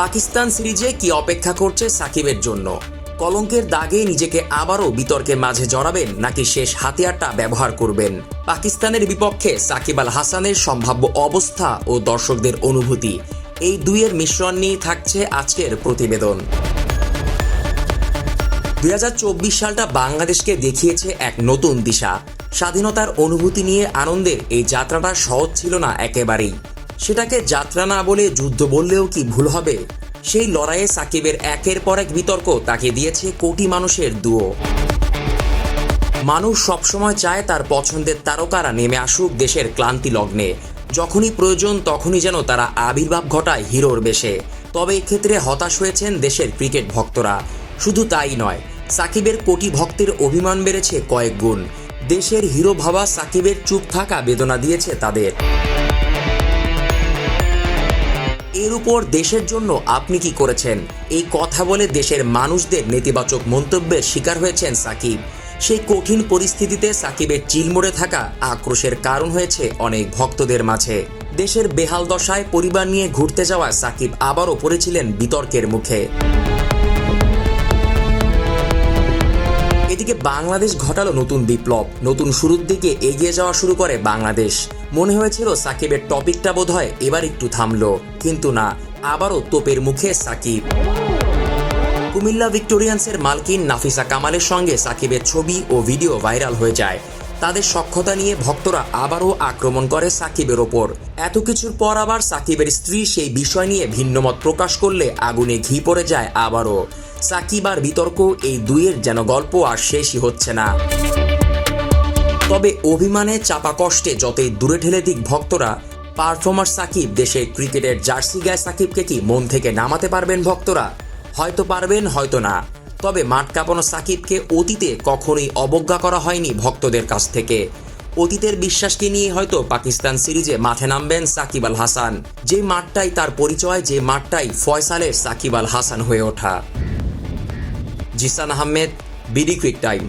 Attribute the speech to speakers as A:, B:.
A: পাকিস্তান সিরিজে কি অপেক্ষা করছে সাকিবের জন্য? কলঙ্কের দাগে নিজেকে আবারও বিতর্কের মাঝে জড়াবেন নাকি শেষ হাতিয়ারটা ব্যবহার করবেন? পাকিস্তানের বিপক্ষে সাকিব আল হাসানের সম্ভাব্য অবস্থা ও দর্শকদের অনুভূতি। এই দুইয়ের মিশ্রণ নিয়ে থাকছে আজকের প্রতিবেদন। দুই হাজার চব্বিশ সালটা বাংলাদেশকে দেখিয়েছে এক নতুন দিশা। স্বাধীনতার অনুভূতি নিয়ে আনন্দের এই যাত্রাটা সহজ ছিল না একেবারেই। সেটাকে যাত্রা না বলে যুদ্ধ বললেও কি ভুল হবে? সেই লড়াইয়ে সাকিবের একের পর এক বিতর্ক তাকে দিয়েছে কোটি মানুষের দুয়ো। মানুষ সবসময় চায় তার পছন্দের তারকারা নেমে আসুক দেশের ক্লান্তি লগ্নে। যখনই প্রয়োজন তখনই যেন তারা আবির্ভাব ঘটায় হিরোর বেশে। তবে এক্ষেত্রে হতাশ হয়েছেন দেশের ক্রিকেট ভক্তরা। শুধু তাই নয়, সাকিবের কোটি ভক্তের অভিমান বেড়েছে কয়েক গুণ। দেশের হিরো ভাবা সাকিবের চুপ থাকা বেদনা দিয়েছে তাদের। এর উপর দেশের জন্য আপনি কি করেছেন? এই কথা বলে দেশের মানুষদের নেতিবাচক মন্তব্যের শিকার হয়েছেন সাকিব। সেই কঠিন পরিস্থিতিতে সাকিবের চিলমোড়ে থাকা আক্রোশের কারণ হয়েছে অনেক ভক্তদের মাঝে। দেশের বেহাল দশায় পরিবার নিয়ে ঘুরতে যাওয়া সাকিব আবারও পড়েছিলেন বিতর্কের মুখে। এদিকে বাংলাদেশ ঘটালো নতুন বিপ্লব। নতুন শুরুর দিকে এগিয়ে যাওয়া শুরু করে বাংলাদেশ। মনে হয়েছিল সাকিবের টপিকটা বোধহয় এবার একটু থামলো। কিন্তু না, আবারও তোপের মুখে সাকিব। কুমিল্লা ভিক্টোরিয়ান্সের মালকিন নাফিসা কামালের সঙ্গে সাকিবের ছবি ও ভিডিও ভাইরাল হয়ে যায়। তাদের সক্ষতা নিয়ে ভক্তরা আবারও আক্রমণ করে সাকিবের ওপর। এত কিছুর পর আবার সাকিবের স্ত্রী সেই বিষয় নিয়ে ভিন্নমত প্রকাশ করলে আগুনে ঘি পড়ে যায় আবারও। সাকিব আর বিতর্ক, এই দুইয়ের যেন গল্প আর শেষই হচ্ছে না। তবে অভিমানে চাপা কষ্টে যতই দূরে ঠেলে দিক ভক্তরা, পারফর্মার সাকিব দেশের ক্রিকেটের জার্সি গায়ে সাকিবকে কি মন থেকে নামাতে পারবেন ভক্তরা? হয়তো পারবেন, হয়তো না। তবে মাঠ কাঁপানো সাকিবকে অতীতে কখনোই অবজ্ঞা করা হয়নি ভক্তদের কাছ থেকে। অতীতের বিশ্বাসকে নিয়ে হয়তো পাকিস্তান সিরিজে মাঠে নামবেন সাকিব আল হাসান। যে মাঠটাই তার পরিচয়, যে মাঠটাই ফয়সালের সাকিব আল হাসান হয়ে ওঠা। Jisan Ahmed BD quick time.